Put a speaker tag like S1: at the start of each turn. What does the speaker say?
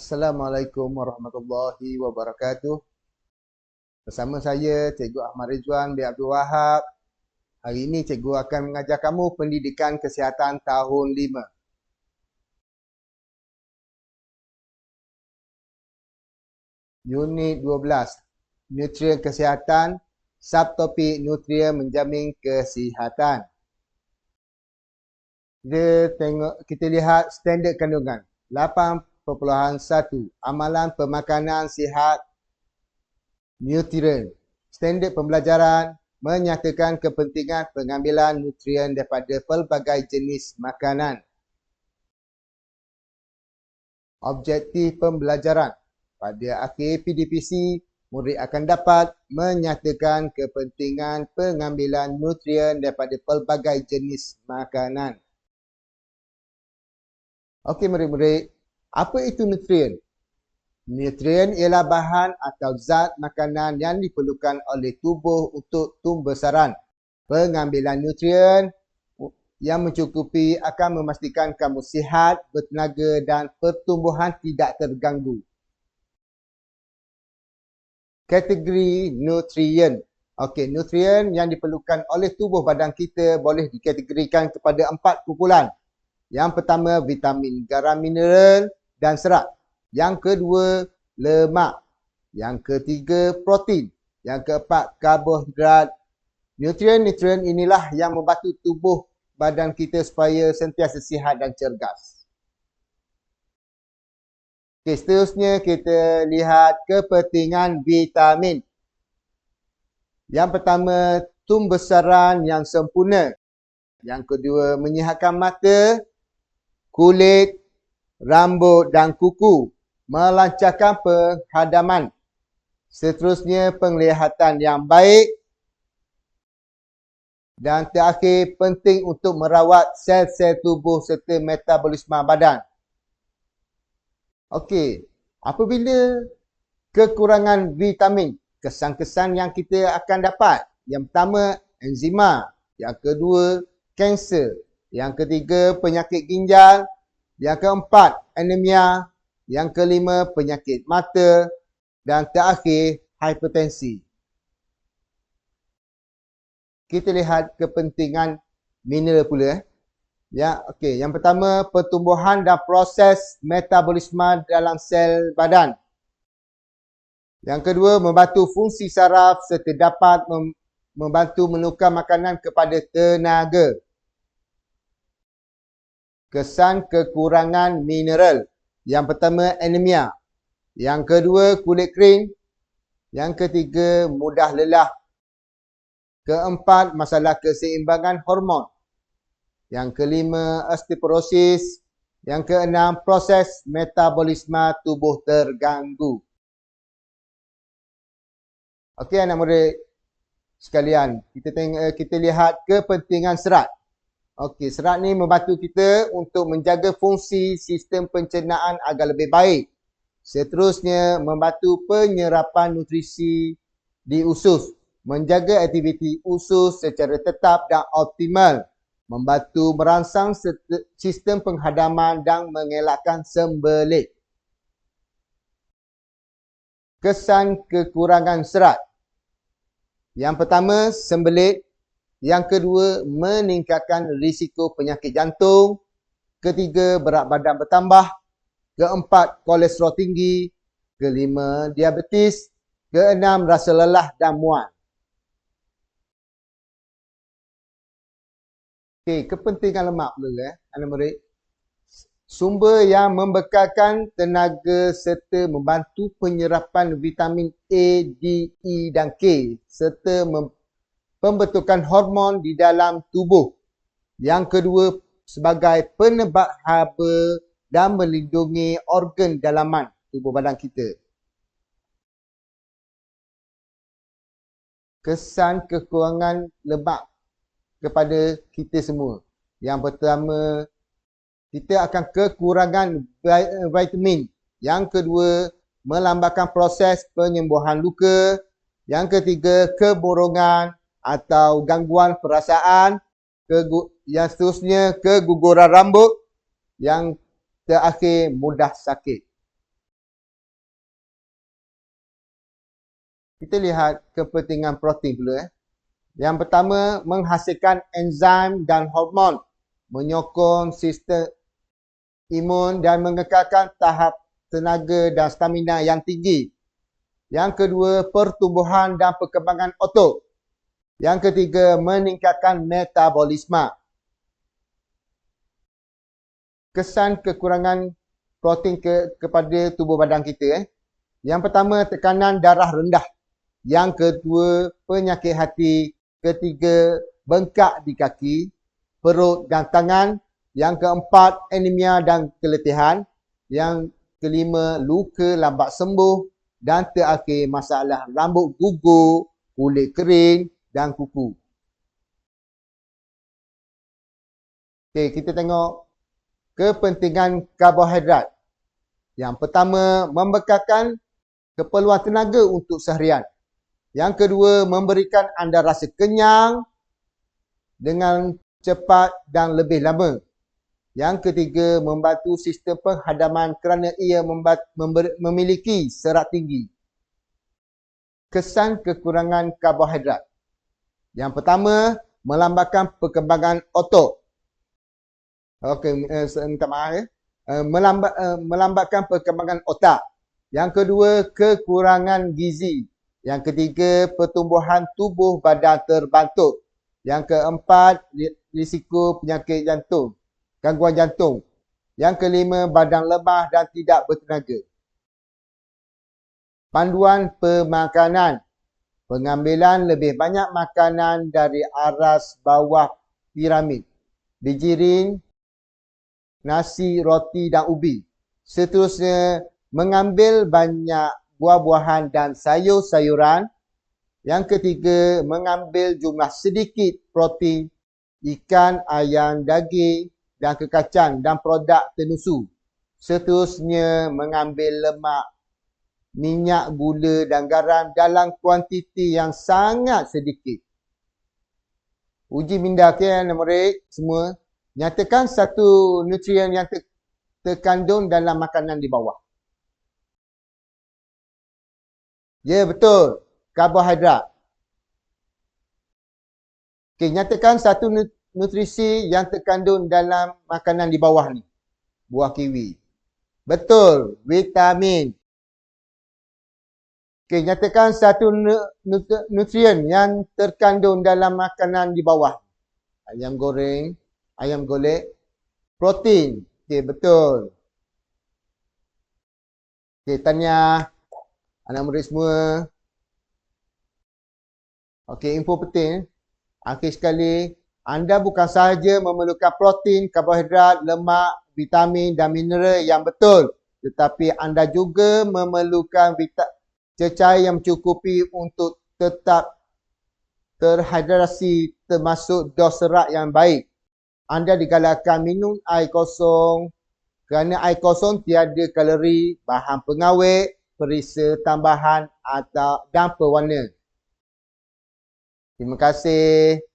S1: Assalamualaikum warahmatullahi wabarakatuh. Bersama saya Cikgu Ahmad Rizwan bin Abdul Wahab. Hari ini cikgu akan mengajar kamu pendidikan kesihatan tahun 5. Unit 12. Nutrien kesihatan. Subtopik nutrien menjamin kesihatan. Kita tengok kita lihat standard kandungan. 8.1 Amalan pemakanan sihat nutrien. Standard pembelajaran menyatakan kepentingan pengambilan nutrien daripada pelbagai jenis makanan. Objektif pembelajaran pada akhir PDPC, murid akan dapat menyatakan kepentingan pengambilan nutrien daripada pelbagai jenis makanan. Okey murid-murid, apa itu nutrien? Nutrien ialah bahan atau zat makanan yang diperlukan oleh tubuh untuk tumbuh besaran. Pengambilan nutrien yang mencukupi akan memastikan kamu sihat, bertenaga dan pertumbuhan tidak terganggu kategori nutrien. Okey, nutrien yang diperlukan oleh tubuh badan kita boleh dikategorikan kepada empat kumpulan. Yang pertama, vitamin, garam mineral dan serat. Yang kedua, lemak. Yang ketiga, protein. Yang keempat, karbohidrat. Nutrien-nutrien inilah yang membantu tubuh badan kita supaya sentiasa sihat dan cergas. Okay, seterusnya kita lihat kepentingan vitamin. Yang pertama, tumbesaran yang sempurna. Yang kedua, menyihatkan mata, kulit, rambut dan kuku. Melancarkan penghadaman. Seterusnya, penglihatan yang baik. Dan terakhir, penting untuk merawat sel-sel tubuh serta metabolisme badan. Okey, apabila kekurangan vitamin, kesan-kesan yang kita akan dapat. Yang pertama, enzima. Yang kedua, kanser. Yang ketiga, penyakit ginjal. Yang keempat, anemia. Yang kelima, penyakit mata. Dan terakhir, hipertensi. Kita lihat kepentingan mineral pula. Eh. Ya, okey. Yang pertama, pertumbuhan dan proses metabolisme dalam sel badan. Yang kedua, membantu fungsi saraf serta dapat mem membantu menukar makanan kepada tenaga. Kesan kekurangan mineral. Yang pertama, anemia. Yang kedua, kulit kering. Yang ketiga, mudah lelah. Keempat, masalah keseimbangan hormon. Yang kelima, osteoporosis. Yang keenam, proses metabolisme tubuh terganggu. Okey anak murid sekalian, kita tengok eh, kita lihat kepentingan serat. Okey, serat ni membantu kita untuk menjaga fungsi sistem pencernaan agar lebih baik. Seterusnya membantu penyerapan nutrisi di usus, menjaga aktiviti usus secara tetap dan optimal membantu merangsang sistem penghadaman dan mengelakkan sembelit. Kesan kekurangan serat. Yang pertama, sembelit. Yang kedua, meningkatkan risiko penyakit jantung. Ketiga, berat badan bertambah. Keempat, kolesterol tinggi. Kelima, diabetes. Keenam, rasa lelah dan mual. Okey, kepentingan lemak pula eh, anak murid. Sumber yang membekalkan tenaga serta membantu penyerapan vitamin A, D, E dan K serta pembentukan hormon di dalam tubuh. Yang kedua, sebagai penebak haba dan melindungi organ dalaman tubuh badan kita. Kesan kekurangan lemak kepada kita semua. Yang pertama, kita akan kekurangan vitamin. Yang kedua, melambatkan proses penyembuhan luka. Yang ketiga, keborongan atau gangguan perasaan yang seterusnya keguguran rambut yang terakhir mudah sakit. Kita lihat kepentingan protein dulu eh. Yang pertama menghasilkan enzim dan hormon menyokong sistem imun dan mengekalkan tahap tenaga dan stamina yang tinggi. Yang kedua pertumbuhan dan perkembangan otot yang ketiga, meningkatkan metabolisme. Kesan kekurangan protein ke, kepada tubuh badan kita. Eh. Yang pertama, tekanan darah rendah. Yang kedua, penyakit hati. Ketiga, bengkak di kaki, perut dan tangan. Yang keempat, anemia dan keletihan. Yang kelima, luka lambat sembuh. Dan terakhir, masalah rambut gugur, kulit kering dan kuku. Okey, kita tengok kepentingan karbohidrat. Yang pertama, membekalkan keperluan tenaga untuk seharian. Yang kedua, memberikan anda rasa kenyang dengan cepat dan lebih lama. Yang ketiga, membantu sistem penghadaman kerana ia memiliki serat tinggi. Kesan kekurangan karbohidrat. Yang pertama, melambatkan perkembangan otot. Okey, uh, minta maaf ya. Uh, melambat, uh, melambatkan perkembangan otak. Yang kedua, kekurangan gizi. Yang ketiga, pertumbuhan tubuh badan terbantuk. Yang keempat, risiko penyakit jantung, gangguan jantung. Yang kelima, badan lemah dan tidak bertenaga. Panduan pemakanan. Pengambilan lebih banyak makanan dari aras bawah piramid. Bijirin, nasi, roti dan ubi. Seterusnya, mengambil banyak buah-buahan dan sayur-sayuran. Yang ketiga, mengambil jumlah sedikit protein, ikan, ayam, daging dan kekacang dan produk tenusu. Seterusnya, mengambil lemak, minyak, gula dan garam dalam kuantiti yang sangat sedikit. Uji minda okay, murid semua. Nyatakan satu nutrien yang terkandung dalam makanan di bawah. Ya betul. Karbohidrat. Okey, nyatakan satu nutrisi yang terkandung dalam makanan di bawah ni. Buah kiwi. Betul. Vitamin. Okey, nyatakan satu nutrien yang terkandung dalam makanan di bawah. Ayam goreng, ayam golek, protein. Okey, betul. Okey, tanya anak murid semua. Okey, info penting. Akhir sekali, anda bukan sahaja memerlukan protein, karbohidrat, lemak, vitamin dan mineral yang betul. Tetapi anda juga memerlukan cecair yang mencukupi untuk tetap terhidrasi termasuk dos serat yang baik. Anda digalakkan minum air kosong kerana air kosong tiada kalori, bahan pengawet, perisa tambahan atau dan pewarna. Terima kasih.